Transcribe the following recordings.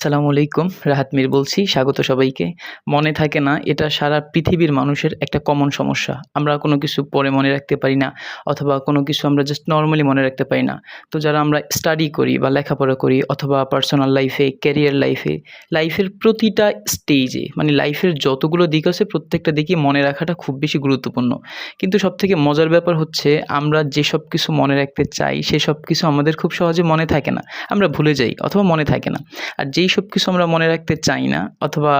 আসসালামু আলাইকুম, রাহাত মীর বলছি, স্বাগত সবাইকে। মনে থাকে না, এটা সারা পৃথিবীর মানুষের একটা কমন সমস্যা। আমরা কোনো কিছু পরে মনে রাখতে পারি না, অথবা কোনো কিছু আমরা জাস্ট নর্মালি মনে রাখতে পারি না। তো যারা আমরা স্টাডি করি বা লেখাপড়া করি, অথবা পার্সোনাল লাইফে ক্যারিয়ার লাইফে লাইফের প্রতিটা স্টেজে মানে লাইফের যতগুলো দিক আছে, প্রত্যেকটা দিকই মনে রাখাটা খুব বেশি গুরুত্বপূর্ণ। কিন্তু সবথেকে মজার ব্যাপার হচ্ছে, আমরা যেসব কিছু মনে রাখতে চাই সেসব কিছু আমাদের খুব সহজে মনে থাকে না। আমরা ভুলে যাই, অথবা মনে থাকে না। আর যেই সব কিছু আমরা মনে রাখতে চাই না, অথবা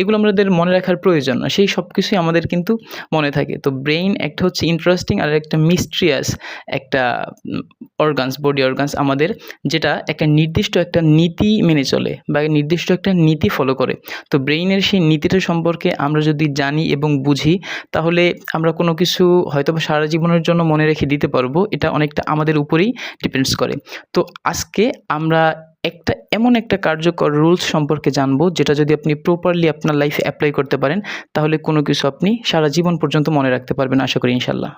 এগুলো আমাদের মনে রাখার প্রয়োজন না, সেই সব কিছুই আমাদের কিন্তু মনে থাকে। তো ব্রেইন একটা হচ্ছে ইন্টারেস্টিং আর একটা মিস্ট্রিয়াস একটা অর্গানস বডি অর্গানস আমাদের, যেটা একটা নির্দিষ্ট একটা নীতি মেনে চলে বা নির্দিষ্ট একটা নীতি ফলো করে। তো ব্রেইনের সেই নীতিটা সম্পর্কে আমরা যদি জানি এবং বুঝি, তাহলে আমরা কোনো কিছু হয়তো সারা জীবনের জন্য মনে রেখে দিতে পারব, এটা অনেকটা আমাদের উপরেই ডিপেন্ডস করে। তো আজকে আমরা একটা, এমন একটা কার্যকর রুলস সম্পর্কে জানব, যেটা যদি আপনি প্রপারলি আপনার লাইফে অ্যাপ্লাই করতে পারেন, তাহলে কোনো কিছু আপনি সারা জীবন পর্যন্ত মনে রাখতে পারবেন, আশা করি ইনশাল্লাহ।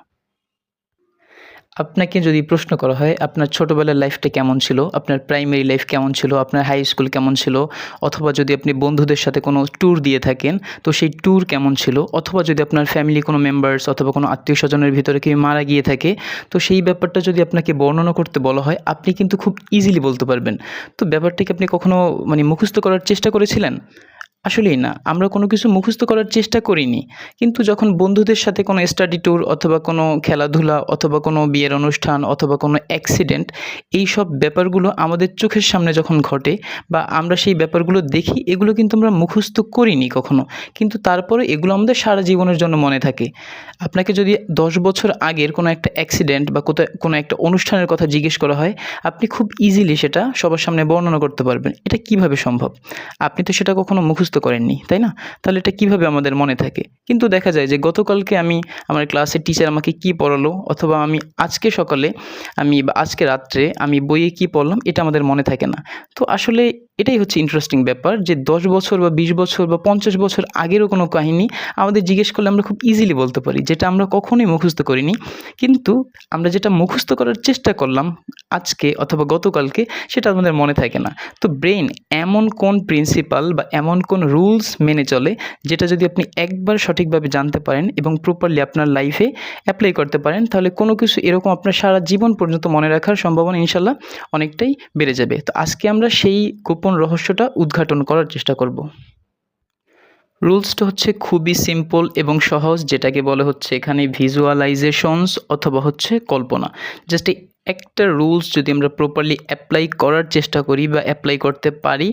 আপনাকে যদি প্রশ্ন করা হয়, আপনার ছোটোবেলার লাইফটা কেমন ছিল? আপনার প্রাইমারি লাইফ কেমন ছিল? আপনার হাই স্কুল কেমন ছিল? অথবা যদি আপনি বন্ধুদের সাথে কোনো ট্যুর দিয়ে থাকেন, তো সেই ট্যুর কেমন ছিল? অথবা যদি আপনার ফ্যামিলি কোনো মেম্বার্স অথবা কোনো আত্মীয় স্বজনের ভিতরে কেউ মারা গিয়ে থাকে, তো সেই ব্যাপারটা যদি আপনাকে বর্ণনা করতে বলা হয়, আপনি কিন্তু খুব ইজিলি বলতে পারবেন। তো ব্যাপারটাকে আপনি কখনো মানে মুখস্থ করার চেষ্টা করেছিলেন? আসলেই না, আমরা কোনো কিছু মুখস্থ করার চেষ্টা করিনি। কিন্তু যখন বন্ধুদের সাথে কোনো স্টাডি ট্যুর অথবা কোনো খেলাধুলা অথবা কোনো বিয়ের অনুষ্ঠান অথবা কোনো অ্যাক্সিডেন্ট এই সব ব্যাপারগুলো আমাদের চোখের সামনে যখন ঘটে বা আমরা সেই ব্যাপারগুলো দেখি, এগুলো কিন্তু আমরা মুখস্থ করিনি কখনো। কিন্তু তারপরে এগুলো আমাদের সারা জীবনের জন্য মনে থাকে। আপনাকে যদি দশ বছর আগের কোনো একটা অ্যাক্সিডেন্ট বা কোথায় কোনো একটা অনুষ্ঠানের কথা জিজ্ঞেস করা হয়, আপনি খুব ইজিলি সেটা সবার সামনে বর্ণনা করতে পারবেন। এটা কীভাবে সম্ভব? আপনি তো সেটা কখনো মুখস্থ করেননি, তাই না? তাহলে এটা কীভাবে আমাদের মনে থাকে? কিন্তু দেখা যায় যে গতকালকে আমি আমার ক্লাসের টিচার আমাকে কি পড়ালো অথবা আমি আজকে সকালে আমি বা আজকে রাত্রে আমি বইয়ে কি পড়লাম, এটা আমাদের মনে থাকে না। তো আসলে এটাই হচ্ছে ইন্টারেস্টিং ব্যাপার যে দশ বছর বা বিশ বছর বা পঞ্চাশ বছর আগেরও কোনো কাহিনী আমাদের জিজ্ঞেস করলে আমরা খুব ইজিলি বলতে পারি, যেটা আমরা কখনোই মুখস্থ করিনি। কিন্তু আমরা যেটা মুখস্থ করার চেষ্টা করলাম আজকে অথবা গতকালকে, সেটা আমাদের মনে থাকে না। তো ব্রেন এমন কোন প্রিন্সিপাল বা এমন কোন রুলস মেনে চলে, যেটা যদি আপনি একবার সঠিকভাবে জানতে পারেন এবং প্রপারলি আপনার লাইফে অ্যাপ্লাই করতে পারেন, তাহলে কোনো কিছু এরকম আপনার সারা জীবন পর্যন্ত মনে রাখার সম্ভাবনা ইনশাল্লাহ অনেকটাই বেড়ে যাবে। তো আজকে আমরা সেই গোপন রহস্যটা উদ্ঘাটন করার চেষ্টা করব। রুলসটা হচ্ছে খুবই সিম্পল এবং সহজ, যেটাকে বলে হচ্ছে এখানে ভিজুয়ালাইজেশনস অথবা হচ্ছে কল্পনা। জাস্ট একটা রুলস যদি আমরা প্রপারলি অ্যাপ্লাই করার চেষ্টা করি বা অ্যাপ্লাই করতে পারি